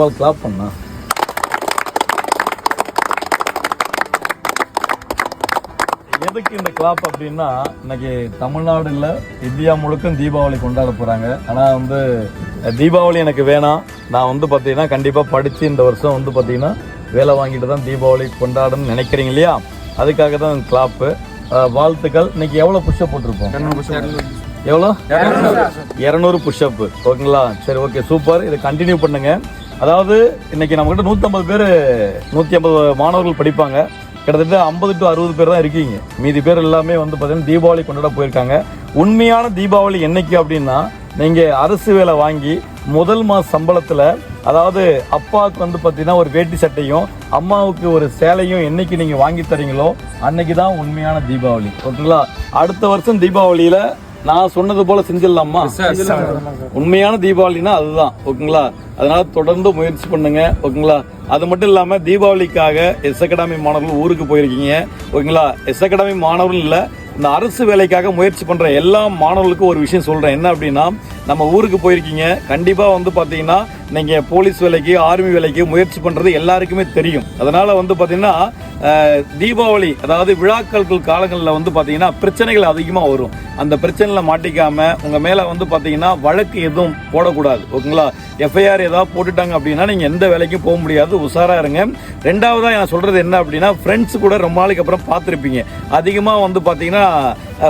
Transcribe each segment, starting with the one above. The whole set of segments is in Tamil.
பால் கிளாப் பண்ணா எதுக்கு இந்த கிளாப் அப்படின்னா இன்னைக்கு தமிழ்நாடு இல்ல இந்தியா முழுக்கும் தீபாவளி கொண்டாட போறாங்க. ஆனா வந்து தீபாவளி எனக்கு வேணாம். நான் வந்து பாத்தீங்கன்னா கண்டிப்பா படிச்சு இந்த வருஷம் வந்து பாத்தீங்கன்னா வேலை வாங்கிட்டு தான் தீபாவளி கொண்டாடணும்னு நினைக்கிறீங்க இல்லையா? அதுக்காக தான் கிளாப்பு வாழ்த்துக்கள். இன்னைக்கு எவ்வளவு புஷ்அப் போட்டிருப்போம்? எவ்வளோ இரநூறு. புஷ்அப் ஓகேங்களா? சரி ஓகே சூப்பர் இதை கண்டினியூ பண்ணுங்க. அதாவது இன்னைக்கு நம்ம கிட்ட நூற்றம்பது பேர் நூற்றி ஐம்பது மாணவர்கள் படிப்பாங்க. கிட்டத்தட்ட ஐம்பது டு அறுபது பேர் தான் இருக்கீங்க. மீதி பேர் எல்லாமே வந்து பார்த்தீங்கன்னா தீபாவளி கொண்டாட போயிருக்காங்க. உண்மையான தீபாவளி என்னைக்கு அப்படின்னா நீங்கள் அரசு வேலை வாங்கி முதல் மாத சம்பளத்தில் அதாவது அப்பாவுக்கு வந்து பார்த்தீங்கன்னா ஒரு வேட்டி சட்டையும் அம்மாவுக்கு ஒரு சேலையும் என்னைக்கு நீங்கள் வாங்கி தரீங்களோ அன்னைக்கு தான் உண்மையான தீபாவளி. ஓகேங்களா? அடுத்த வருஷம் தீபாவளியில் நான் சொன்னது போல செஞ்சிடலாமா? உண்மையான தீபாவளினா அதுதான் ஓகேங்களா? அதனால தொடர்ந்து முயற்சி பண்ணுங்க ஓகேங்களா? அது மட்டும் இல்லாம தீபாவளிக்காக எஸ் அகாடமி மாணவர்கள் ஊருக்கு போயிருக்கீங்க ஓகேங்களா? எஸ் அகாடமி மாணவர்கள் இல்ல இந்த அரசு வேலைக்காக முயற்சி பண்ற எல்லா மாணவர்களுக்கும் ஒரு விஷயம் சொல்றேன். என்ன அப்படின்னா நம்ம ஊருக்கு போயிருக்கீங்க கண்டிப்பாக வந்து பார்த்தீங்கன்னா நீங்கள் போலீஸ் வேலைக்கு ஆர்மி வேலைக்கு முயற்சி பண்ணுறது எல்லாருக்குமே தெரியும். அதனால் வந்து பார்த்தீங்கன்னா தீபாவளி அதாவது விழாக்கள் காலங்களில் வந்து பார்த்தீங்கன்னா பிரச்சனைகள் அதிகமாக வரும். அந்த பிரச்சனையில் மாட்டிக்காமல் உங்கள் மேலே வந்து பார்த்தீங்கன்னா வழக்கு எதுவும் போடக்கூடாது. ஓகேங்களா? எஃப்ஐஆர் ஏதாவது போட்டுட்டாங்க அப்படின்னா நீங்கள் எந்த வேலைக்கும் போக முடியாது. உஷாராக இருங்க. ரெண்டாவதாக நான் சொல்கிறது என்ன அப்படின்னா ஃப்ரெண்ட்ஸ் கூட ரொம்ப நாளைக்கு அப்புறம் பார்த்துருப்பீங்க அதிகமாக வந்து பார்த்தீங்கன்னா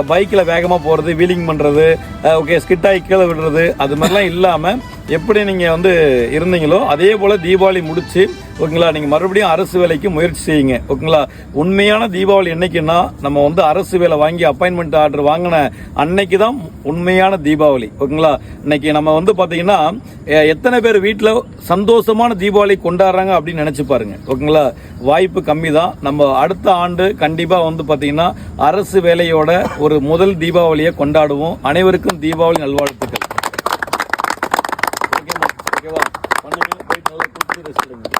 பைக்கில் வேகமாக போகிறது வீலிங் பண்ணுறது ஓகே ஸ்கிட்டாகி கீழே விடுறது அது மாதிரிலாம் இல்லாமல் எப்படி நீங்கள் வந்து இருந்தீங்களோ அதே போல் தீபாவளி முடித்து ஓகேங்களா நீங்கள் மறுபடியும் அரசு வேலைக்கு முயற்சி செய்யுங்க. ஓகேங்களா உண்மையான தீபாவளி என்னைக்குன்னா நம்ம வந்து அரசு வேலை வாங்கி அப்பாயின்மெண்ட் ஆர்டர் வாங்கின அன்னைக்கு தான் உண்மையான தீபாவளி. ஓகேங்களா இன்னைக்கு நம்ம வந்து பார்த்தீங்கன்னா எத்தனை பேர் வீட்டில் சந்தோஷமான தீபாவளி கொண்டாடுறாங்க அப்படின்னு நினச்சி பாருங்க. ஓகேங்களா வாய்ப்பு கம்மி தான் நம்ம அடுத்த ஆண்டு கண்டிப்பாக வந்து பார்த்தீங்கன்னா அரசு வேலையோட ஒரு முதல் தீபாவளியை கொண்டாடுவோம். அனைவருக்கும் தீபாவளி நல்வாழ்த்து కేవలం పన్నెండు బయట నలభై పూర్తి